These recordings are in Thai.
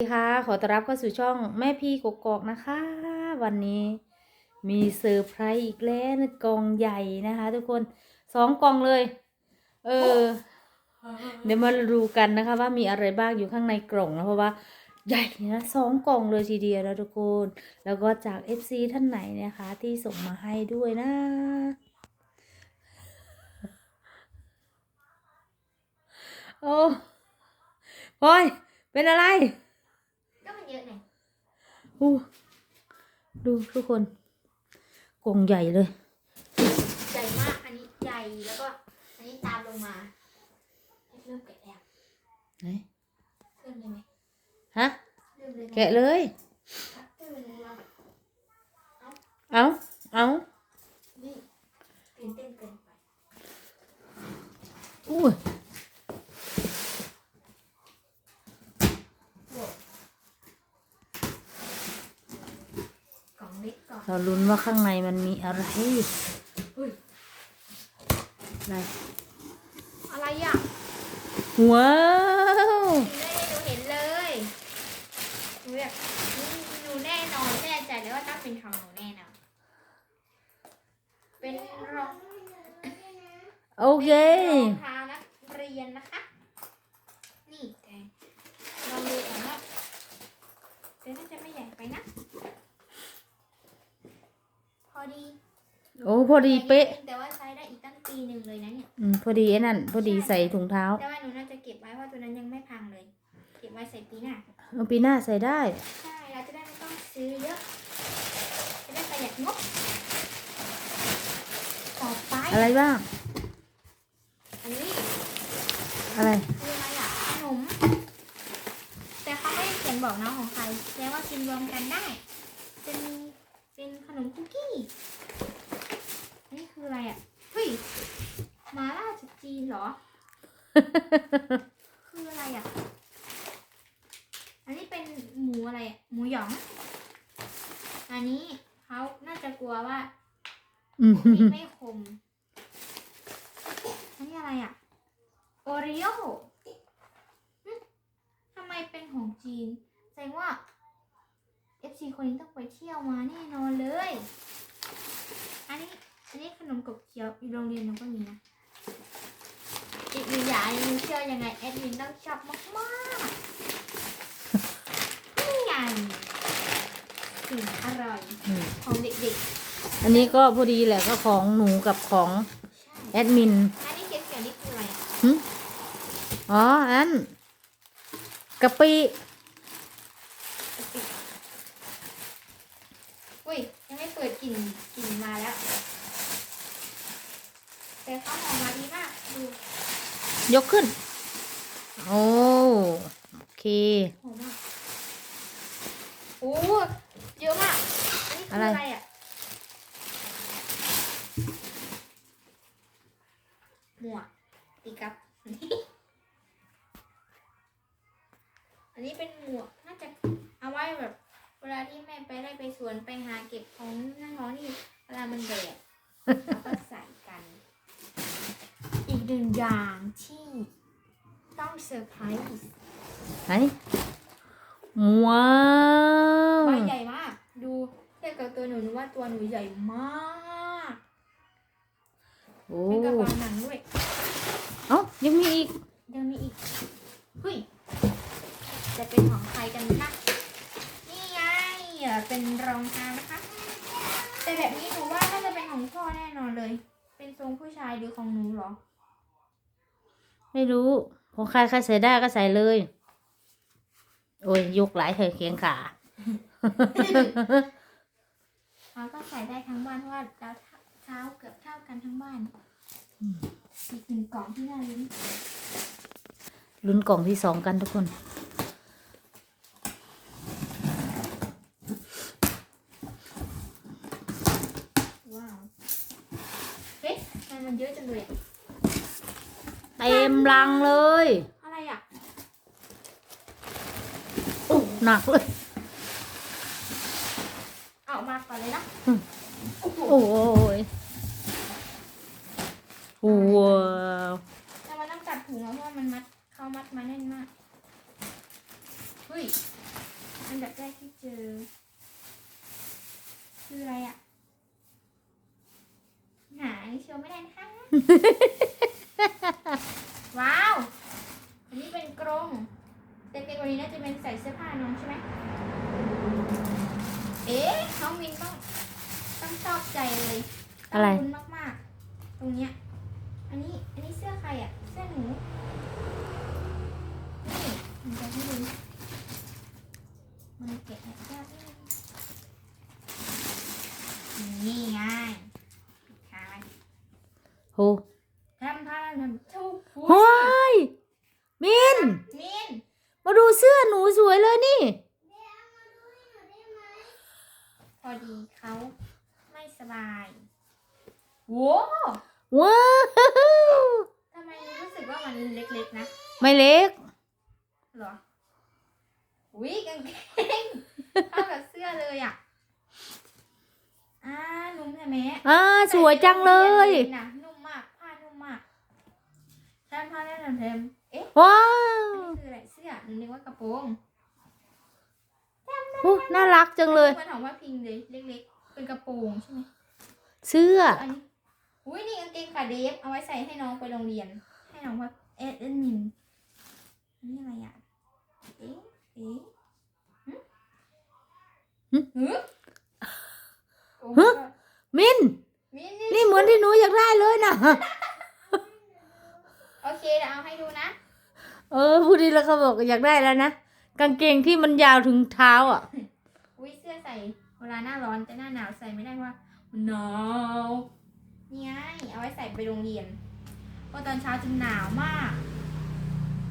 สวัสดีค่ะขอต้อนรับเข้าสู่ช่องแม่พี่กกอกนะคะ วันนี้มีเซอร์ไพรส์อีกแล้วกองใหญ่นะคะ ทุกคนสองกองเลย เออ เดี๋ยวมาดูกันนะคะ ว่ามีอะไรบ้างอยู่ข้างในกล่องนะเพราะว่า ใหญ่นะสองกล่องเลยทีเดียวแล้วทุกคน แล้วก็จาก FC ท่านไหนนะคะ ที่ส่งมาให้ด้วยนะโอ้พอยเป็นอะไร เยอะไงอู้ดูทุกคนกรงใหญ่เลย ใหญ่มาก อันนี้ใหญ่แล้วก็ อันนี้ตามลงมาเริ่มแกะแล้วไหนเริ่มเลยไหมฮะเริ่มเลยไหมแกะเลยเริ่มเลยเราเอาเอานี่ตื่นเต้นเกินไปอู้ย กล่อง เล็กก่อนเราลุ้นว่าข้างในมันมีอะไรเฮ้ยอะไรอะไรอะว้าวเห็นเลยหนูเห็นเลยหนูแบบหนูแน่นอนแน่ใจเลยว่าต้องเป็นของหนูแน่นอนเป็นรองโอเครองเท้านักเรียนนะคะ นี่แกลองดูก่อนว่าเดี๋ยวน่าจะไม่ใหญ่ไปนะ พอดี โอ้ พอดีเป๊ะ แต่ว่าใช้ได้อีกตั้งปีหนึ่งเลยนะเนี่ย อืมพอดีไอ้นั่น พอดีใส่ถุงเท้าแต่ว่าหนูน่าจะเก็บไว้เพราะตัวนั้นยังไม่พังเลย เก็บไว้ใส่ปีหน้า เอาปีหน้าใส่ได้ ใช่เราจะได้ไม่ต้องซื้อเยอะ จะได้ประหยัดงบ ต่อไป อะไรบ้าง อันนี้อะไรคืออะไรอะขนม แต่เขาไม่ได้เขียนบอกนะของใครแสดงว่ากินรวมกันได้ จะมีเป็นขนมคุกกี้ นี่คืออะไรอะ เฮ้ยหมาล่าจากจีนเห รอ คืออะไรอะ อันนี้เป็นหมูอะไรอะหมูหยอง อันนี้เขาน่าจะกลัวว่าอืมมีดไม่คม อันนี้อะไรอะ โอริโอทำไมเป็นของจีน แสดงว่า FC คนนี้ต้องไปเที่ยวมาแน่นอนเลย อันนี้ อันนี้ขนมกบเคี้ยวอยู่โรงเรียนหนูก็มีนะ อีกหนึ่งอย่างอันนี้เชื่อยังไงแอดมินต้องชอบมากๆนี่ไงสิ่งอร่อยอืมของเด็กอันนี้ก็พอดีแหละก็ของหนูกับของๆใช่แอดมินอันนี้เขียนๆนี่คืออะไรอะอ๋อ อันกะปิกะปิอุ้ยยังไม่เปิดกลิ่นกลิ่นมาแล้วแต่ข้าวหอมมาดีมากดู ยกขึ้น โอ้โอเคหอมมากโอ้เยอะมาก อันนี้คืออะไรอะ อีกหนึ่งอย่างที่ต้องเซอร์ไพรส์ไหนว้าวใบใหญ่มาก ดูเทียบกับตัวหนูหนูว่าตัวหนูใหญ่มากโอ้เป็นกระเป๋าหนังด้วย เอ้ายังมีอีก ยังมีอีกเฮ้ยจะเป็นของใครกันนะนี่ไงอะเป็นรองเท้านะคะ แต่แบบนี้หนูว่าน่าจะเป็นของพ่อแน่นอนเลย เป็นทรงผู้ชายหรือของหนูเหรอ ไม่รู้ของใครใครใส่ได้ก็ใส่เลย โอ้ยยกหลายเธอเคียงขาเขาก็ใส่ได้ทั้งบ้านเพราะว่าเราเท้าเกือบเท่ากันทั้งบ้านอีกหนึ่งกล่องที่น่าลุ้นลุ้นกล่องที่สองกันทุกคน ว้าว เฮ้ยทำไมมันเยอะจังเลยอะ เต็ม ลังเลย อะไรอะโอ้หนักเลย เอาออกมาก่อนเลยนะอืม โอ้โหโอ้ยว้าวแต่มันต้องจัดถุงแล้วเพราะว่ามันมัดเขามัดมาแน่นมากเฮ้ยนดับแรกที่เจอ คืออะไรอะ หาอันนี้เชียวไม่ได้นะคะ ว้าว อันนี้เป็นกรงเด็กๆวันนี้น่าจะเป็นใส่เสื้อผ้าน้องใช่ไหม เอ๊ะ น้องวินต้อง ต้องชอบใจเลย อะไร ต้งลุ้นมากๆ ตรงเนี้ย อันนี้ อันนี้เสื้อใครอะ เสื้อหนู นี่ มันจะให้ดูมันแกะยากนิดนึงนี่ไงปิดท้ายโหทำพาทำทุกผู้โฮ้ยมิน มินมาดูเสื้อหนูสวยเลยนี่ พอดีเขาไม่สบายโว้ว้าวทำไมรู้สึกว่ามันเล็กๆนะ ไม่เล็ก เหรอวิกางเกงเข้ากับเสื้อเลยอะอ่านุ่มใช่ไหมอ่าสวยจังเลยนะนุ่มมากผ้านุ่มมากแทมผ้าแน่นแทมเอ๊ะว้าอันวนี้คืออะไรเสื้อหนูนึกว่ากระโปรงโอ้น่ารักจังเลยมันของว่าพิงเลยเล็กๆเป็นกระโปรงใช่ไหมเสื้ออันนี้อุ้ยนี่กางเกงขาเดฟเอาไว้ใส่ให้น้องไปโรงเรียน ให้น้องว่าเอ็ดเอ็นมินอันนี้อะไรอะ เอ๊ะเอ๊ะหึหึหึโอ้หึโหมินมิน นี่เหมือนที่หนูอยากได้เลยนะโอเคเดี๋ยวเอาให้ดูนะ เออพูดดีแล้วเขาบอกอยากได้แล้วนะ กางเกงที่มันยาวถึงเท้าอะ อุ้ยเสื้อใส่เวลาหน้าร้อนแต่หน้าหนาวใส่ไม่ได้เพราะว่ามันหนาวนี่ไงเอาไว้ใส่ไปโรงเรียนเพราะตอนเช้าจะหนาวมาก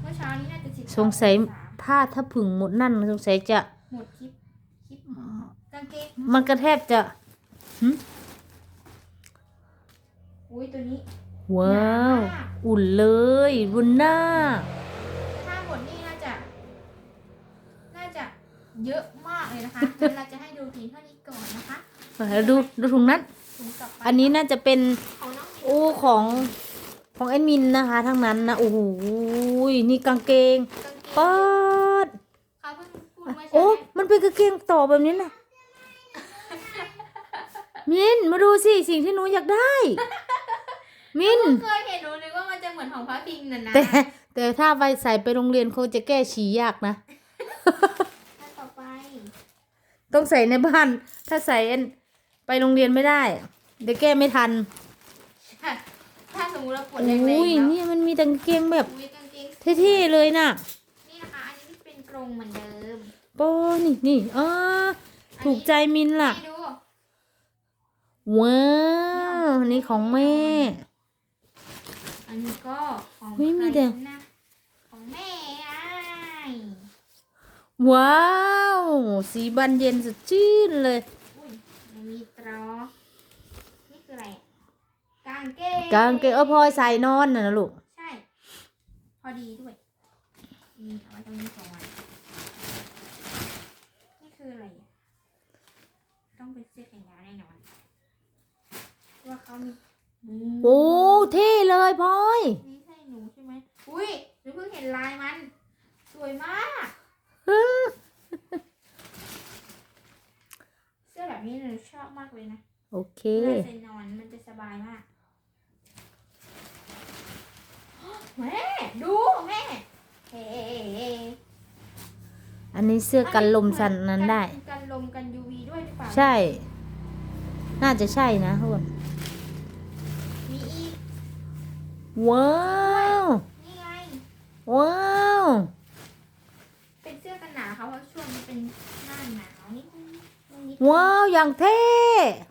เมื่อเช้านี้น่าจะสิบสงสัย องศาถ้าถ้าผึ่งหมดนั่นสงสัยจะ หมดคลิปคลิปกางเกงมันก็แทบจะอุ้ยตัวนี้ ว้าว หนามาก อุ่นเลยบนหน้า ถ้าหมดนี่น่าจะ น่าจะเยอะมากเลยนะคะงั้นเราจะให้ดูเพียงเท่านี้ก่อนนะคะแล้วดูดูถุงนั้น ถุงต่อไปอันนี้น่าจะเป็น ของน้องมิวโอ้ของของแอดมินนะคะ ทั้งนั้นนะโอ้โหนี่กางเกง กางเกง ป๊าดเขาเพิ่งพูดเมื่อโอ้เช้ามันเป็นกางเกงต่อแบบนี้นะมินมาดูสิสิ่งที่หนูอยากได้ มิน เคยเห็นหนูนึกว่ามันจะเหมือนของพระพิงน่ะนะแต่แต่ถ้าไปใส่ไปโรงเรียนเขาจะแก้ฉี่ยากนะ อันต่อไปต้องใส่ในบ้าน ถ้าใส่ไปโรงเรียนไม่ได้ เดี๋ยวแก้ไม่ทันถ้าสมมติเราปวดโอแรง้ยๆแล้วนี่มันมีแต่กางเกงแบบอุ้ยกางเกงเท่ๆเลยน่ะนี่นะคะอันนี้เป็นกรงเหมือนเดิมโป้นี่นี่อ่าถูกใจมินล่ะ ให้ดูว้าวอันนี่ของแม่ อันนี้ก็ของเฮ้ยมีใครแต่นะของแม่ไอ้ว้าวสีบานเย็นสดชื่นเลย อุ้ยมันมีตรอนี่คืออะไรกางเกงกางเกงเออพลอยใส่นอนน่ะนะลูก ใช่ พอดีด้วยนี่เอาไว้ตรงนี้ก่อนนี่ คืออะไรอะต้องเป็นเสื้อแขนยาวแน่นอนว่าเขามีโอ้เท่เลยพลอย นี่ใช่หนูใช่ไหมอุ้ยหนูเพิ่งเห็นลายมัน สวยมาก เสื้อแบบนี้หนูชอบมากเลยนะโอเคเวลาใส่นอนมันจะสบายมาก แม่ ดู แม่ เฮ้อั นนี้เสื้อกันลมสันนั้นได้กันกันลมกัน UV ด้วยหรือเปล่าใช่ น่าจะใช่นะทุกคนมีอีกว้าวนี่ไง ว้าวเป็นเสื้อกันหนาวเขาเพราะช่วงนี้เป็นหน้าหนาวนิดนึงนิดว้าวอย่างเท่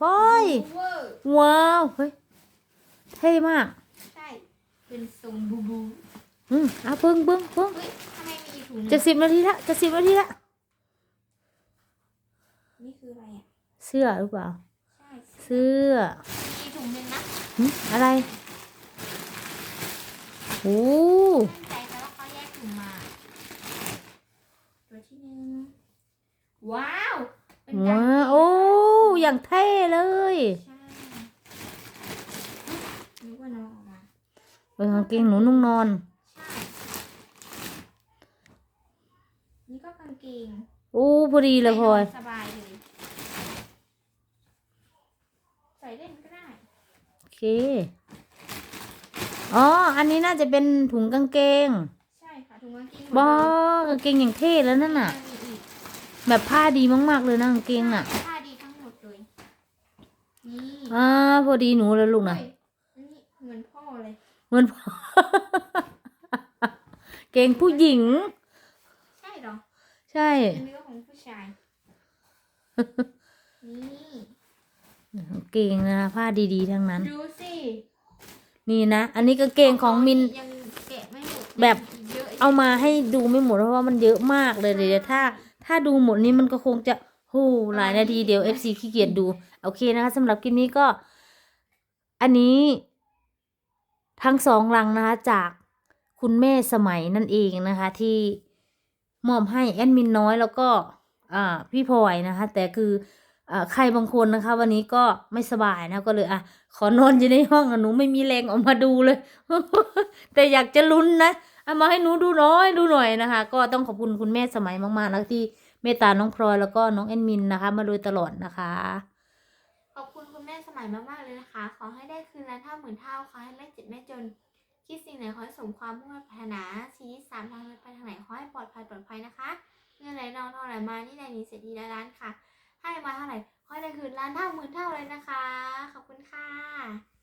พลอยเวอร์ว้าวเฮ้ยเท่มาก ใช่ เป็นทรงบูบูอืมเอาเบิ้งเบิ้งเบิ้งเฮ้ยทำไมมีอีก ถุงหนึ่งจะสิบนาทีละจะสิบนาทีละนี่คืออะไรอะเสื้อหรือเปล่า ใช่เสื้อมีถุงหนึ่งนะหึอะไรโอ้มั่นใจแต่ว่าเขาแยกถุงมา ตัวที่หนึ่งว้าว เป็นกางว้าเกวงโอ้อย่างเท่เลย ใช่นึกว่าน้องออกมาเออกางเกงหนูนุ่งนอน ใช่ นี่ก็กางเกงโอ้พอดีเลยพลอยสบายเลยใส่เล่นก็ได้โอเคอ๋อ อันนี้น่าจะเป็นถุงกางเกง ใช่ค่ะถุงกางเกงบอกางเกงอย่างเท่แล้วนั่นน่ะมีอีกแบบผ้าดีมากๆเลยนะกางเกงน่ะผ้าดีทั้งหมดเลยนี่อ่าพอดีหนูเลยลูกนะเฮ้ยอันนี้เหมือนพ่อเลยเหมือนเกงผู้หญิงใช่เหรอ ใช่ เป็นเนื้อของผู้ชาย นี่เกงนะผ้าดีๆทั้งนั้น ดูสินี่นะ อันนี้กางเกงของมิน ยังแกะไม่หมดแบบ เยอะเอามาให้ดูไม่หมดเพราะว่ามันเยอะมากเลยเดี๋ยวถ้า ถ้าดูหมดนี้มันก็คงจะโหหลายนาทีเดี๋ยว FC ขี้เกียจดู โอเคนะคะสำหรับคลิปนี้ก็ อันนี้ ทั้งสองลังนะคะจากคุณแม่สมัยนั่นเองนะคะที่ มอบให้แอดมินน้อยแล้วก็พี่พลอยนะคะ แต่คือใครบางคนนะคะ วันนี้ก็ไม่สบายนะก็เลยอะขอนอนอยู่ในห้องหนูไม่มีแรงออกมาดูเลย แต่อยากจะลุ้นนะเอามาให้หนูดูน้อยดูหน่อยนะคะ ก็ต้องขอบคุณคุณแม่สมัยมากๆนะที่เมตตาน้องพลอยแล้วก็น้องแอนมินนะคะ มาโดยตลอดนะคะ ขอบคุณคุณแม่สมัยมากๆเลยนะคะ ขอให้ได้คืนละเท่าหมื่นเท่าขอให้ไม่เจ็บไม่จน คิดสิ่งไหนขอให้สมความมุ่งมั่นปรารถนาชีวิตสามทางไปทางไหนขอให้ปลอดภัยปลอดภัยนะคะเงินไหลนองทองไหลมานี่ไหนมีเศรษฐีล้านค่ะ ให้มาเท่าไหร่ขอให้ได้คืนล้านเท่าหมื่นเท่าเลยนะคะ ขอบคุณค่ะ